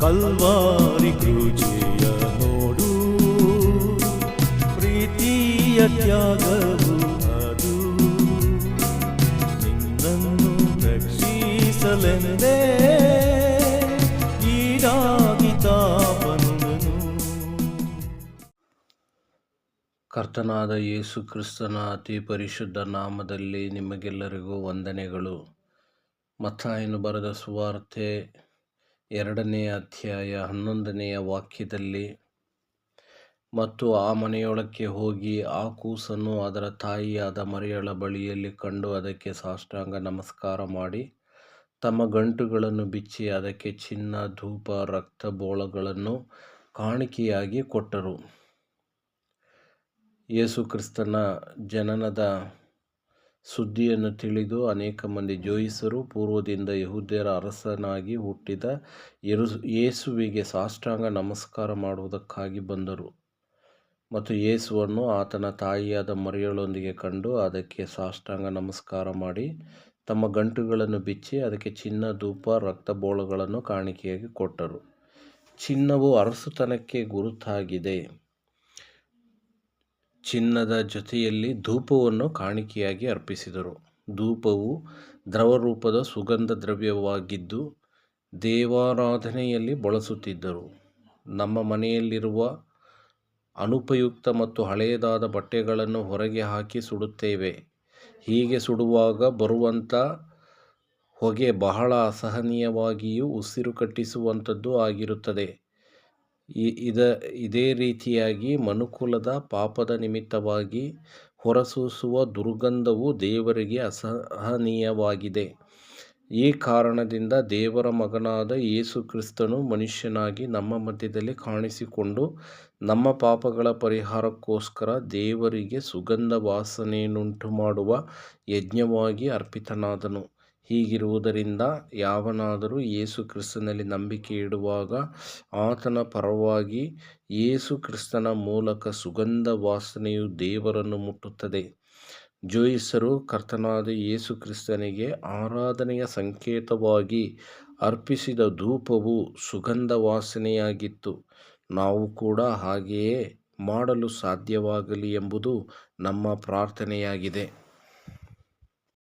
Calvary ಕೃಜೆಯ ನೋಡು. ಪ್ರೀತಿಯ ಬಂದನು ಕರ್ತನಾದ ಯೇಸು ಕ್ರಿಸ್ತನ ಅತಿ ಪರಿಶುದ್ಧ ನಾಮದಲ್ಲಿ ನಿಮಗೆಲ್ಲರಿಗೂ ವಂದನೆಗಳು. ಮತ್ತಾಯನು ಬರೆದ ಸುವಾರ್ತೆ ಎರಡನೆಯ ಅಧ್ಯಾಯ ಹನ್ನೊಂದನೆಯ ವಾಕ್ಯದಲ್ಲಿ, ಮತ್ತು ಆ ಮನೆಯೊಳಕ್ಕೆ ಹೋಗಿ ಆ ಕೂಸನ್ನು ಅದರ ತಾಯಿಯಾದ ಮರಿಯಳ ಬಳಿಯಲ್ಲಿ ಕಂಡು ಅದಕ್ಕೆ ಸಾಷ್ಟಾಂಗ ನಮಸ್ಕಾರ ಮಾಡಿ, ತಮ್ಮ ಗಂಟುಗಳನ್ನು ಬಿಚ್ಚಿ ಅದಕ್ಕೆ ಚಿನ್ನ, ಧೂಪ, ರಕ್ತ ಬೋಳಗಳನ್ನು ಕಾಣಿಕೆಯಾಗಿ ಕೊಟ್ಟರು. ಯೇಸು ಕ್ರಿಸ್ತನ ಜನನದ ಸುದ್ದಿಯನ್ನು ತಿಳಿದು ಅನೇಕ ಮಂದಿ ಜೋಯಿಸರು. ಪೂರ್ವದಿಂದ ಯಹೂದ್ಯರ ಅರಸನಾಗಿ ಹುಟ್ಟಿದ ಯರು, ಯೇಸುವಿಗೆ ಸಾಷ್ಟಾಂಗ ನಮಸ್ಕಾರ ಮಾಡುವುದಕ್ಕಾಗಿ ಬಂದರು. ಮತ್ತು ಯೇಸುವನ್ನು ಆತನ ತಾಯಿಯಾದ ಮರಿಯಳೊಂದಿಗೆ ಕಂಡು ಅದಕ್ಕೆ ಸಾಷ್ಟಾಂಗ ನಮಸ್ಕಾರ ಮಾಡಿ, ತಮ್ಮ ಗಂಟುಗಳನ್ನು ಬಿಚ್ಚಿ ಅದಕ್ಕೆ ಚಿನ್ನ, ಧೂಪ, ರಕ್ತ ಬೋಳಗಳನ್ನು ಕಾಣಿಕೆಯಾಗಿ ಕೊಟ್ಟರು. ಚಿನ್ನವು ಅರಸುತನಕ್ಕೆ ಗುರುತಾಗಿದೆ. ಚಿನ್ನದ ಜೊತೆಯಲ್ಲಿ ಧೂಪವನ್ನು ಕಾಣಿಕೆಯಾಗಿ ಅರ್ಪಿಸಿದರು. ಧೂಪವು ದ್ರವರೂಪದ ಸುಗಂಧ ದ್ರವ್ಯವಾಗಿದ್ದು ದೇವಾರಾಧನೆಯಲ್ಲಿ ಬಳಸುತ್ತಿದ್ದರು. ನಮ್ಮ ಮನೆಯಲ್ಲಿರುವ ಅನುಪಯುಕ್ತ ಮತ್ತು ಹಳೆಯದಾದ ಬಟ್ಟೆಗಳನ್ನು ಹೊರಗೆ ಹಾಕಿ ಸುಡುತ್ತೇವೆ. ಹೀಗೆ ಸುಡುವಾಗ ಬರುವಂಥ ಹೊಗೆ ಬಹಳ ಅಸಹನೀಯವಾಗಿಯೂ ಉಸಿರು ಕಟ್ಟಿಸುವಂಥದ್ದು ಆಗಿರುತ್ತದೆ. ಇದ, ಇದೇ ರೀತಿಯಾಗಿ ಮನುಕುಲದ ಪಾಪದ ನಿಮಿತ್ತವಾಗಿ ಹೊರಸೂಸುವ ದುರ್ಗಂಧವು ದೇವರಿಗೆ ಅಸಹನೀಯವಾಗಿದೆ. ಈ ಕಾರಣದಿಂದ ದೇವರ ಮಗನಾದ ಯೇಸು ಕ್ರಿಸ್ತನು ಮನುಷ್ಯನಾಗಿ ನಮ್ಮ ಮಧ್ಯದಲ್ಲಿ ಕಾಣಿಸಿಕೊಂಡು ನಮ್ಮ ಪಾಪಗಳ ಪರಿಹಾರಕ್ಕೋಸ್ಕರ ದೇವರಿಗೆ ಸುಗಂಧ ವಾಸನೆಯನ್ನುಂಟು ಮಾಡುವ ಯಜ್ಞವಾಗಿ ಅರ್ಪಿತನಾದನು. ಹೀಗಿರುವುದರಿಂದ ಯಾವನಾದರೂ ಯೇಸು ಕ್ರಿಸ್ತನಲ್ಲಿ ನಂಬಿಕೆ ಇಡುವಾಗ ಆತನ ಪರವಾಗಿ ಯೇಸು ಕ್ರಿಸ್ತನ ಮೂಲಕ ಸುಗಂಧ ವಾಸನೆಯು ದೇವರನ್ನು ಮುಟ್ಟುತ್ತದೆ. ಜೋಯಿಸರು ಕರ್ತನಾದ ಯೇಸು ಕ್ರಿಸ್ತನಿಗೆ ಆರಾಧನೆಯ ಸಂಕೇತವಾಗಿ ಅರ್ಪಿಸಿದ ಧೂಪವು ಸುಗಂಧ ವಾಸನೆಯಾಗಿತ್ತು. ನಾವು ಕೂಡ ಹಾಗೆಯೇ ಮಾಡಲು ಸಾಧ್ಯವಾಗಲಿ ಎಂಬುದು ನಮ್ಮ ಪ್ರಾರ್ಥನೆಯಾಗಿದೆ.